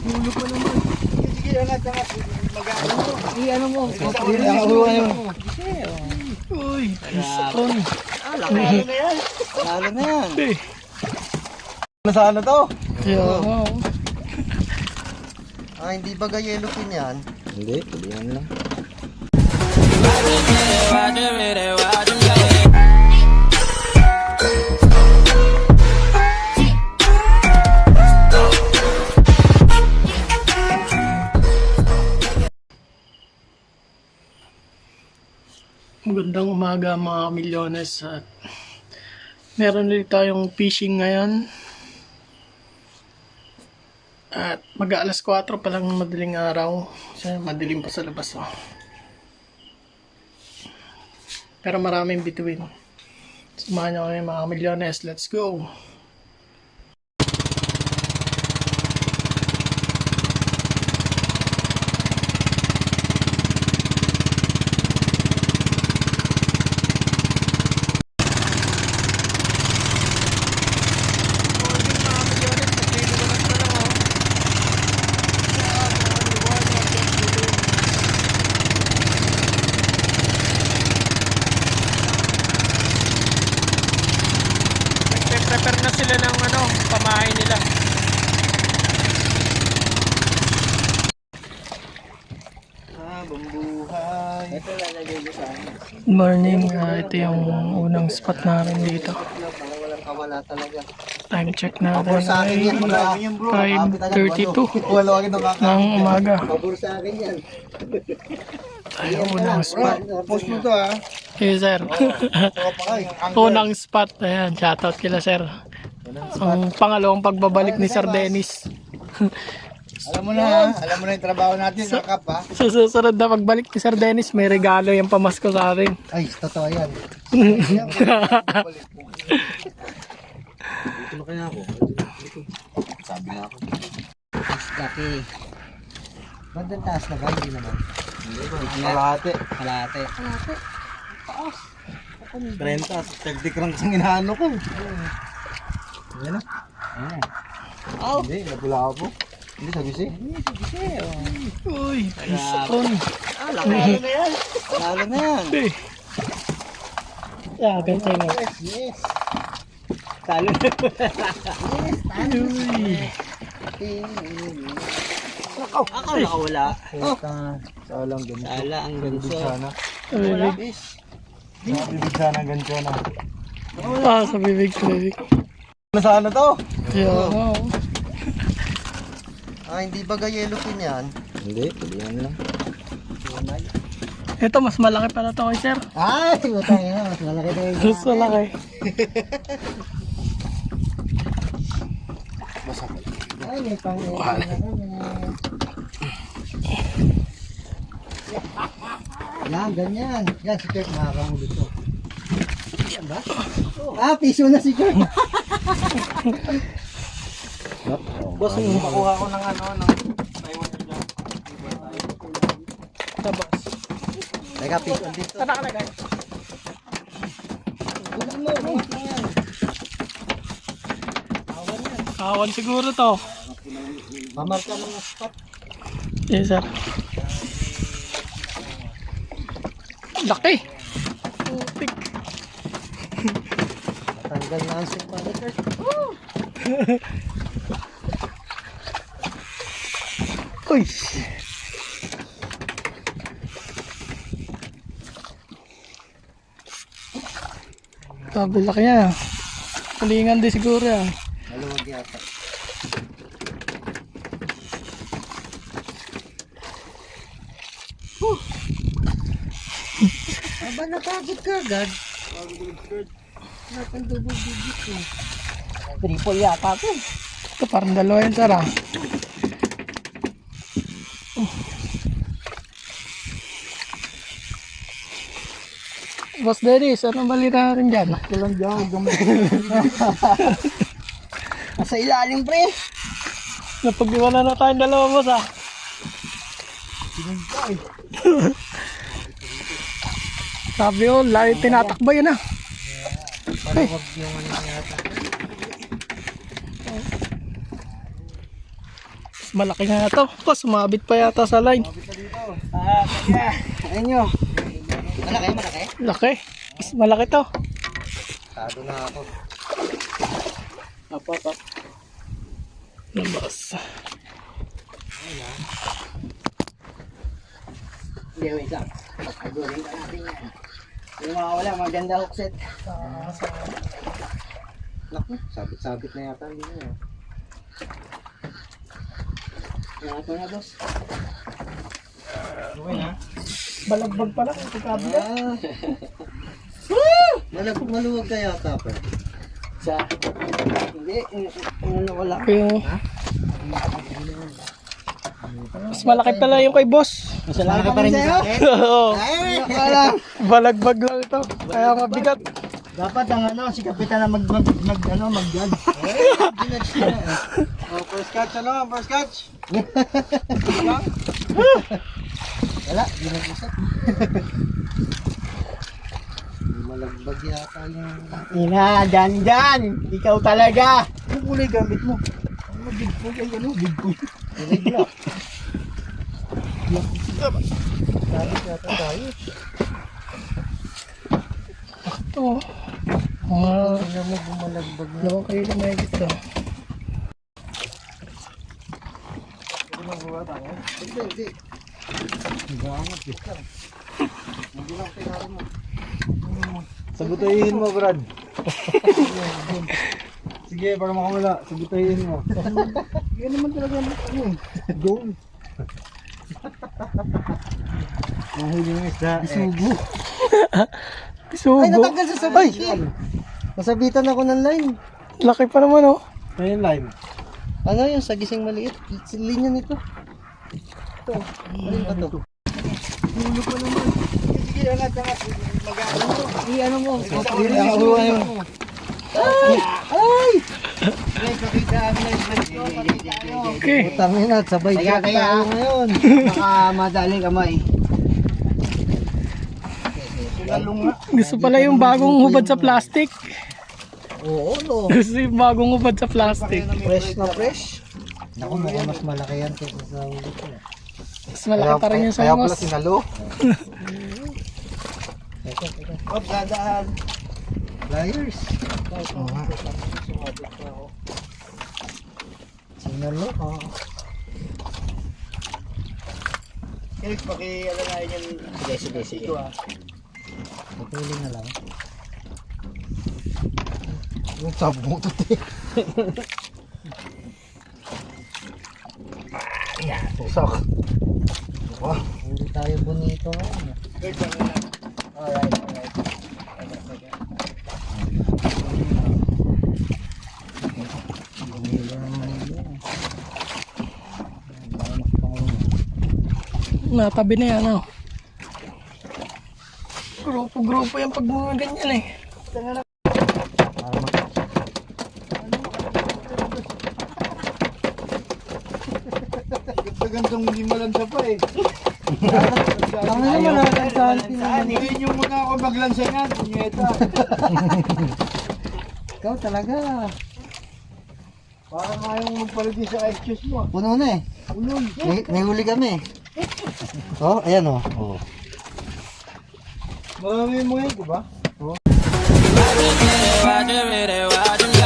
Ulo pa naman. Sige, angat, angat. Mag-ano mo. I-ano mo. Hindi, ang ulo na yun. Uy, isakon. Ah, lalo na yan. Lalo na yan. Eh, Ano sa ano to? yeah. Ah, hindi ba yellow pin yan? Hindi, yan lang. Magandang umaga mga milyones at meron ulit tayong fishing ngayon. At mag alas 4 pa lang madaling araw. Kasi madilim pa sa labas. Oh. Pero maraming bituin. Samahan nyo kami mga milyones. Let's go! Nagpe-prepare na sila ng ano, pamahay nila. Ah, bambuhay. Ito lalagay ko sa ano. Good morning. Ah, ito yung unang spot namin dito. Walang kawala talaga. Time check natin Pabor sa akin ay yan. Bro. 5.32 Wala agad ng umaga. Pabor sa akin yan. Ay, unang spot. Post mo to ah. Okay, sir. Ay, unang spot. Ayan, shoutout kila sir. Ang pangalawang pagbabalik ni Sir Dennis. Alam mo na, alam mo na yung trabaho natin, kakap ha. Sa susunod na pagbalik ni Sir Dennis, may regalo yung pamasko sa atin. Ay, totoo yan. Dito na kaya ako. Sabi nga ako. Laki. Ba't ang taas na ba? Hindi naman. Hindi ba? Kalahati. Kalahati. Kalahati. Taas. 30, 30 cranks ang inaano ko. Yan na. Ayan. Oh. Hindi, nabula ako. Hindi, sabi si. Uy, isakon. Ah, lalo na yan. Lalo na yan. Eh. Yeah, ganito nga. Yes. Talo na. Uy. Ako, ako nakawala. Oh. Salang ganito. Sala ang ganito. Sana. Bibig. Bibig sana ganito na. Ah, sa bibig, sa bibig. Ano sa ano to? Yeah. Ah, hindi ba yellow pin yan? Hindi, yan lang. Ito, mas malaki pala to sir. Ay, utang yan. Mas malaki tayo. Mas malaki. Ay, may pang Yan, ganyan. Yan, si Kurt makakahulog to. Yan ba? Ah, piso na si Kurt. Boss, makuha ko ng ano, ng Tabas. Teka, piso dito. Saan nakalagay? Bulak mo, bulak mo yan. Kawan siguro to. Mamarka ng spot. Yes, sir. Laki. Putik. Tanggal na ang ni Kurt. Uy. Sabi laki niya. Kulingan din siguro yan. Maluwag yata. Aba, napagod ka agad. Nakang double digit ko. Triple yata ko. Ito parang dalawa yan, sir ah. Boss Dennis, anong balita rin dyan? Walang dyan, gamay. Nasa ilalim, pre. Napag-iwanan na tayong dalawa, boss ah. Sinugay. Sabi ko, layo tinatakbo yun ah. Maluwag yung ano yata. Malaki nga to. Oh, sumabit pa yata sa line. Ah, kaya. Ayun nyo. Malaki, malaki. Laki. Mas malaki to. Tado na ako. Up, up, up. Labas. Hindi, wait lang. Pagkagurin ka natin yan. Yung mga wala, maganda hook set. Naku, sabit-sabit na yata hindi na. Yan ito na, boss. Okay na. Balagbag pala. Ito kabila. Ah! Malag maluwag ka yata, pa. Sa... Hindi, ano wala. Yung... Mas malaki pala yung kay boss. Masalamat pa rin sa'yo? Oo. Balagbag lang ito. Kaya mabigat. Dapat ang ano, si Kapitan na mag, mag, mag ano, mag-judge. Eh, ginudge na. Oh, first catch ano? First catch? Wala, ginudge ko. Malagbag yata yung... Ina, dyan, dyan! Ikaw talaga! Anong kulay gamit mo? Ano big boy? Ay ano? Big boy. na. Sabi yata tayo. Ito. Mga Tingnan mo, bumalagbag na. dalawang kayo na may ito. Hindi mo buwa tayo. Hindi, hindi. Gangat eh. Hindi lang pinari mo. Sabutayin mo, Brad. Sige, para makamala. Sabutayin mo. Yan naman talaga ano eh. Goal. Mahuli ng isda. Isugo. Sugo. Ay, natanggal sa sabay. Nasabitan ako ng line. Laki pa naman oh. Ayun line. Ano yung sa gising maliit? Linya nito. Ito. Alin ba to? Ulo pa naman. Sige, sige, angat, angat. Mag-ano mo. I-ano mo. Na ako ngayon. Ay! Ay. Okay. Utang ina, sabay Kaya, kaya. tayo ngayon. Baka madaling kamay. Gusto pala yung bagong hubad sa plastic. Oo, no. Gusto yung bagong hubad sa plastic. Fresh na fresh. Naku, mukhang mas malaki yan kaysa sa ulit ko. Mas malaki pa rin yung Kaya pala sinalo. Ito, ito. Op, dadaan. Pliers. Oo nga. Sinalo ka. Kaya paki-alalayan yan. Sige, sige, sige. Ito ah. Patuloy na lang. Yung sabo mo ito. Pusak. Huli tayo bonito ngayon. Alright, alright. Bumili naman yun. Banyak pa ngayon. Natabi na yan oh. Grupo-grupo yung pag mga ganyan eh. Gandang hindi malansa pa eh. Ang naman sa atin naman. Ngayon yung muna ako maglansa nga, punyeta. Ikaw talaga. Parang ayaw magpalagi sa excuse mo. Puno na eh. Ulol. May, may huli kami. Oh, ayan oh. oh. Marami mo yun, di ba? It,